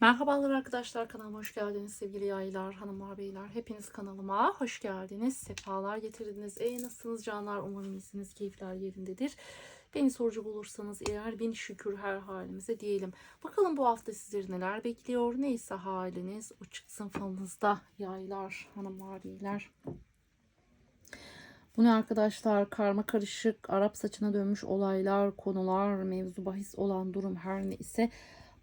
Merhabalar arkadaşlar kanalıma hoş geldiniz sevgili yaylar, hanımlar, beyler. Hepiniz kanalıma hoş geldiniz. Sefalar getirdiniz. Ey nasılsınız canlar? Umarım iyisiniz, keyifler yerindedir. Beni sorucu bulursanız eğer bin şükür her halimize diyelim. Bakalım bu hafta sizleri neler bekliyor? Neyse haliniz o çıksın falınızda yaylar, hanımlar, beyler. Bu ne arkadaşlar? Karma karışık, Arap saçına dönmüş olaylar, konular, mevzu bahis olan durum her neyse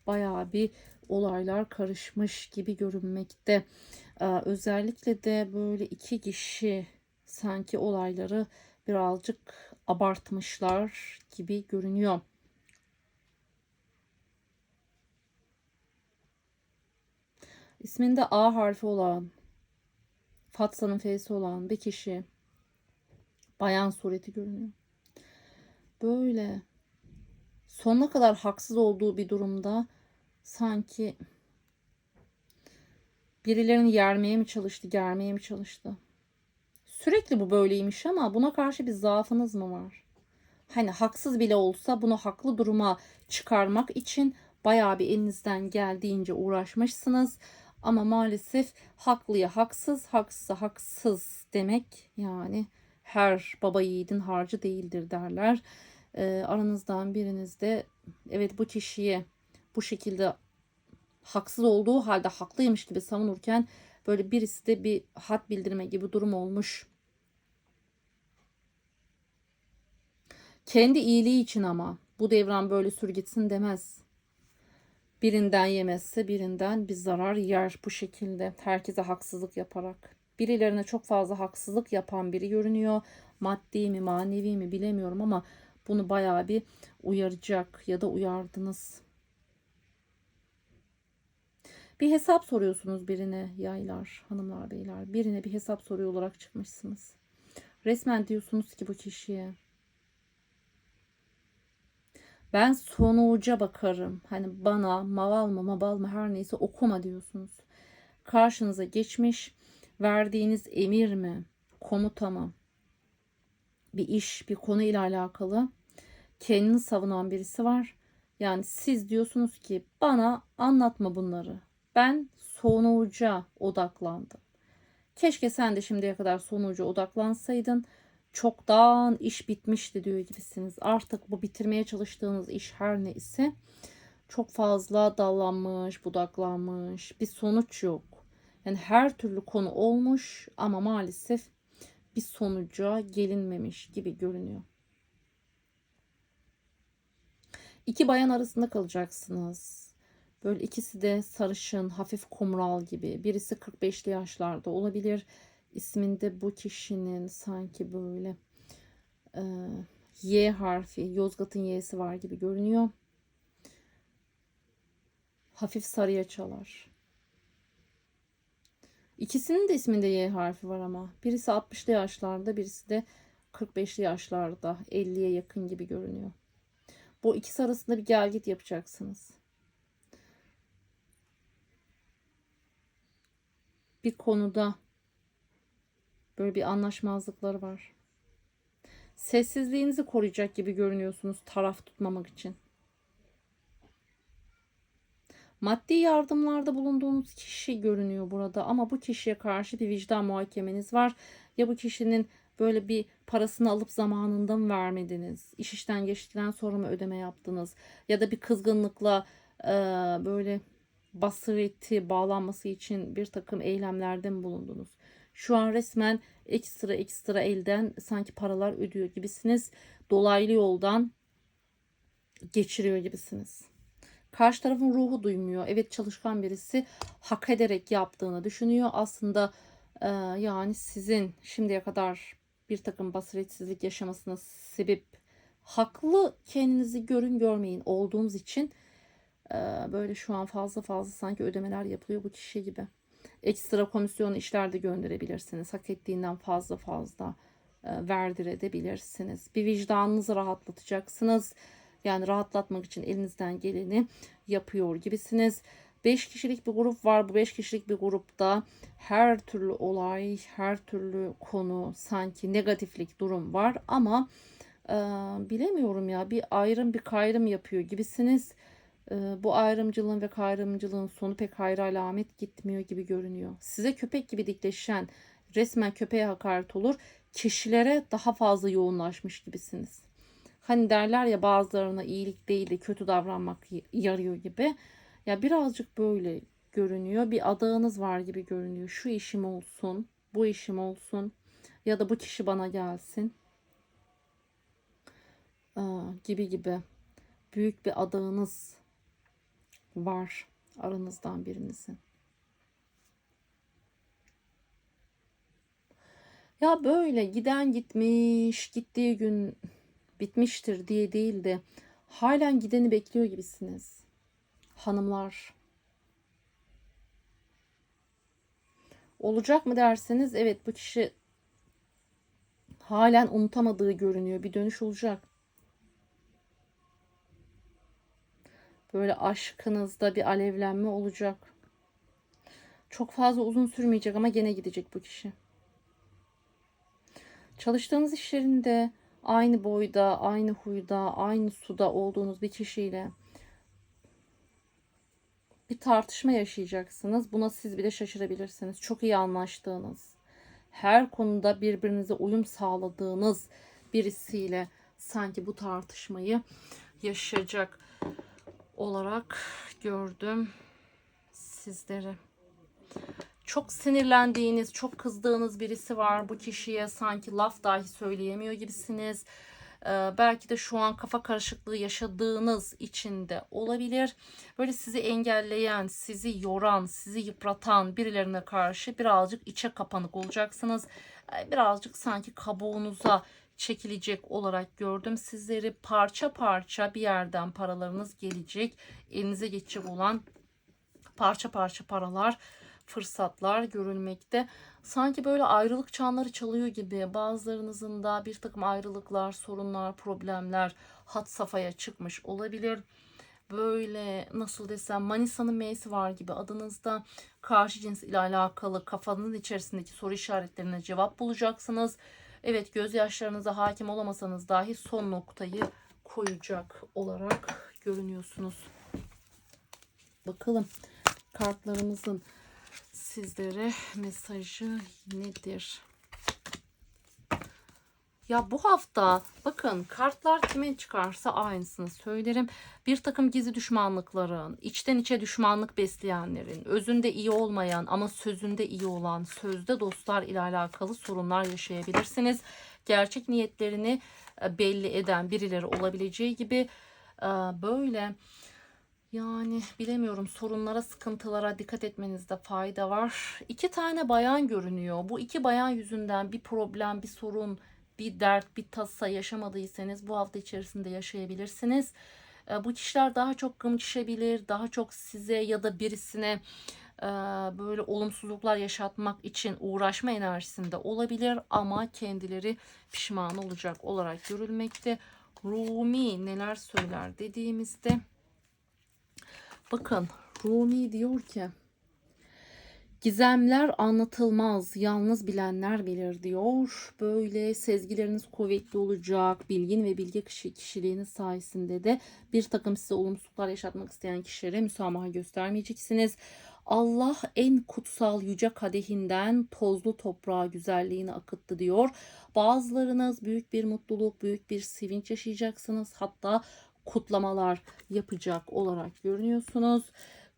bayağı bir olaylar karışmış gibi görünmekte. Ee, özellikle de böyle iki kişi sanki olayları birazcık abartmışlar gibi görünüyor. İsminde A harfi olan, Fatsa'nın F'si olan bir kişi bayan sureti görünüyor. Böyle sonuna kadar haksız olduğu bir durumda sanki birilerini yermeye mi çalıştı, germeye mi çalıştı? Sürekli bu böyleymiş ama buna karşı bir zaafınız mı var? Hani haksız bile olsa bunu haklı duruma çıkarmak için bayağı bir elinizden geldiğince uğraşmışsınız. Ama maalesef haklıya haksız, haksıza haksız demek yani her baba yiğidin harcı değildir derler. Ee, aranızdan biriniz de evet bu kişiye bu şekilde haksız olduğu halde haklıymış gibi savunurken böyle birisi de bir hat bildirme gibi durum olmuş. Kendi iyiliği için ama bu devran böyle sür gitsin demez. Birinden yemezse birinden bir zarar yer bu şekilde. Herkese haksızlık yaparak. Birilerine çok fazla haksızlık yapan biri görünüyor. Maddi mi manevi mi bilemiyorum ama bunu bayağı bir uyaracak ya da uyardınız. Bir hesap soruyorsunuz birine yaylar, hanımlar, beyler. Birine bir hesap soruyor olarak çıkmışsınız. Resmen diyorsunuz ki bu kişiye. Ben sonuca bakarım. Hani bana maval mı mabal mı her neyse okuma diyorsunuz. Karşınıza geçmiş verdiğiniz emir mi, komuta mı, bir iş, bir konu ile alakalı kendini savunan birisi var. Yani siz diyorsunuz ki bana anlatma bunları. Ben sonuca odaklandım. Keşke sen de şimdiye kadar sonuca odaklansaydın. Çoktan iş bitmişti diyor gibisiniz. Artık bu bitirmeye çalıştığınız iş her ne ise çok fazla dallanmış, budaklanmış, bir sonuç yok. Yani her türlü konu olmuş ama maalesef bir sonuca gelinmemiş gibi görünüyor. İki bayan arasında kalacaksınız. Böyle ikisi de sarışın, hafif kumral gibi. Birisi 45'li yaşlarda olabilir. İsminde bu kişinin sanki böyle e, Y harfi, Yozgat'ın Y'si var gibi görünüyor. Hafif sarıya çalar. İkisinin de isminde Y harfi var ama. Birisi 60'lı yaşlarda, birisi de 45'li yaşlarda. 50'ye yakın gibi görünüyor. Bu ikisi arasında bir gel git yapacaksınız. Bir konuda böyle bir anlaşmazlıkları var. Sessizliğinizi koruyacak gibi görünüyorsunuz taraf tutmamak için. Maddi yardımlarda bulunduğunuz kişi görünüyor burada ama bu kişiye karşı bir vicdan muhakemeniz var. Ya bu kişinin böyle bir parasını alıp zamanında mı vermediniz? İş işten geçtikten sonra mı ödeme yaptınız? Ya da bir kızgınlıkla e, böyle basireti bağlanması için bir takım eylemlerde mi bulundunuz? Şu an resmen ekstra ekstra elden sanki paralar ödüyor gibisiniz. Dolaylı yoldan geçiriyor gibisiniz. Karşı tarafın ruhu duymuyor. Evet çalışkan birisi hak ederek yaptığını düşünüyor. Aslında e, yani sizin şimdiye kadar bir takım basiretsizlik yaşamasına sebep haklı kendinizi görün görmeyin olduğunuz için böyle şu an fazla fazla sanki ödemeler yapılıyor bu kişi gibi. Ekstra komisyon işler de gönderebilirsiniz. Hak ettiğinden fazla fazla e, verdirebilirsiniz. Bir vicdanınızı rahatlatacaksınız. Yani rahatlatmak için elinizden geleni yapıyor gibisiniz. 5 kişilik bir grup var. Bu 5 kişilik bir grupta her türlü olay, her türlü konu, sanki negatiflik durum var ama e, bilemiyorum ya bir ayrım bir kayrım yapıyor gibisiniz. Ee, bu ayrımcılığın ve kayrımcılığın sonu pek hayra alamet gitmiyor gibi görünüyor. Size köpek gibi dikleşen resmen köpeğe hakaret olur. Kişilere daha fazla yoğunlaşmış gibisiniz. Hani derler ya bazılarına iyilik değil de kötü davranmak yarıyor gibi. Ya birazcık böyle görünüyor. Bir adağınız var gibi görünüyor. Şu işim olsun, bu işim olsun ya da bu kişi bana gelsin. Aa, gibi gibi. Büyük bir adağınız var aranızdan birinizin. Ya böyle giden gitmiş, gittiği gün bitmiştir diye değil de halen gideni bekliyor gibisiniz. Hanımlar. Olacak mı derseniz evet bu kişi halen unutamadığı görünüyor. Bir dönüş olacak. Böyle aşkınızda bir alevlenme olacak. Çok fazla uzun sürmeyecek ama gene gidecek bu kişi. Çalıştığınız iş yerinde aynı boyda, aynı huyda, aynı suda olduğunuz bir kişiyle bir tartışma yaşayacaksınız. Buna siz bile şaşırabilirsiniz. Çok iyi anlaştığınız, her konuda birbirinize uyum sağladığınız birisiyle sanki bu tartışmayı yaşayacak olarak gördüm sizleri. Çok sinirlendiğiniz, çok kızdığınız birisi var. Bu kişiye sanki laf dahi söyleyemiyor gibisiniz. Ee, belki de şu an kafa karışıklığı yaşadığınız için de olabilir. Böyle sizi engelleyen, sizi yoran, sizi yıpratan birilerine karşı birazcık içe kapanık olacaksınız. Ee, Birazcık sanki kabuğunuza çekilecek olarak gördüm. Sizleri parça parça bir yerden paralarınız gelecek. Elinize geçecek olan parça parça paralar, fırsatlar görülmekte. Sanki böyle ayrılık çanları çalıyor gibi bazılarınızın da bir takım ayrılıklar, sorunlar, problemler hat safhaya çıkmış olabilir. Böyle nasıl desem Manisa'nın M'si var gibi adınızda karşı cins ile alakalı kafanın içerisindeki soru işaretlerine cevap bulacaksınız. Evet gözyaşlarınıza hakim olamasanız dahi son noktayı koyacak olarak görünüyorsunuz. Bakalım kartlarımızın sizlere mesajı nedir? Ya bu hafta bakın kartlar kime çıkarsa aynısını söylerim. Bir takım gizli düşmanlıkların, içten içe düşmanlık besleyenlerin, özünde iyi olmayan ama sözünde iyi olan, sözde dostlar ile alakalı sorunlar yaşayabilirsiniz. Gerçek niyetlerini e, belli eden birileri olabileceği gibi e, böyle yani bilemiyorum sorunlara, sıkıntılara dikkat etmenizde fayda var. İki tane bayan görünüyor. Bu iki bayan yüzünden bir problem, bir sorun, bir dert, bir tasa yaşamadıysanız bu hafta içerisinde yaşayabilirsiniz. E, Bu kişiler daha çok gımçışabilir, daha çok size ya da birisine e, böyle olumsuzluklar yaşatmak için uğraşma enerjisinde olabilir ama kendileri pişman olacak olarak görülmekte. Rumi neler söyler dediğimizde Bakın Rumi diyor ki Gizemler anlatılmaz, yalnız bilenler bilir diyor. Böyle sezgileriniz kuvvetli olacak, bilgin ve bilge kişi kişiliğiniz sayesinde de bir takım size olumsuzluklar yaşatmak isteyen kişilere müsamaha göstermeyeceksiniz. Allah en kutsal yüce kadehinden tozlu toprağa güzelliğini akıttı diyor. Bazılarınız büyük bir mutluluk, büyük bir sevinç yaşayacaksınız. Hatta kutlamalar yapacak olarak görünüyorsunuz.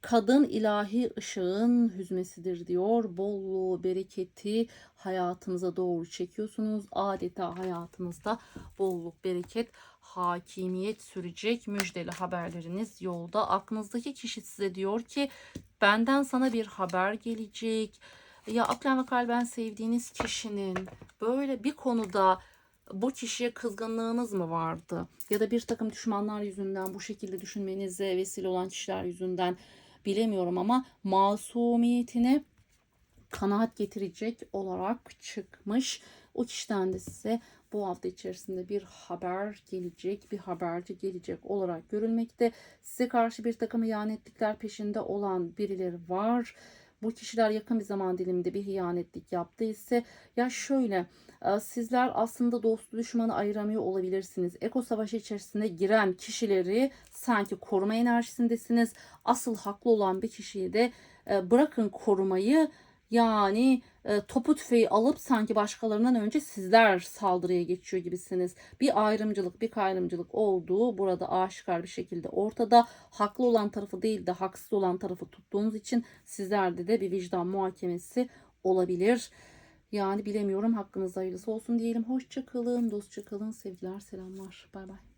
Kadın ilahi ışığın hüzmesidir diyor. Bolluğu, bereketi hayatınıza doğru çekiyorsunuz. Adeta hayatınızda bolluk, bereket, hakimiyet sürecek müjdeli haberleriniz yolda. Aklınızdaki kişi size diyor ki benden sana bir haber gelecek. Ya aklen ve kalben sevdiğiniz kişinin böyle bir konuda bu kişiye kızgınlığınız mı vardı? Ya da bir takım düşmanlar yüzünden bu şekilde düşünmenize vesile olan kişiler yüzünden bilemiyorum ama masumiyetine kanaat getirecek olarak çıkmış. O kişiden de size bu hafta içerisinde bir haber gelecek, bir haberci gelecek olarak görülmekte. Size karşı bir takım ihanetlikler peşinde olan birileri var. Bu kişiler yakın bir zaman diliminde bir hiyanetlik yaptı ise ya şöyle e, sizler aslında dostu düşmanı ayıramıyor olabilirsiniz. Eko savaşı içerisine giren kişileri sanki koruma enerjisindesiniz. Asıl haklı olan bir kişiyi de e, bırakın korumayı yani e, topu tüfeği alıp sanki başkalarından önce sizler saldırıya geçiyor gibisiniz. Bir ayrımcılık, bir kayrımcılık olduğu burada aşikar bir şekilde ortada. Haklı olan tarafı değil de haksız olan tarafı tuttuğunuz için sizlerde de bir vicdan muhakemesi olabilir. Yani bilemiyorum hakkınızda hayırlısı olsun diyelim. Hoşça kalın, dostça kalın, sevgiler, selamlar. Bay bay.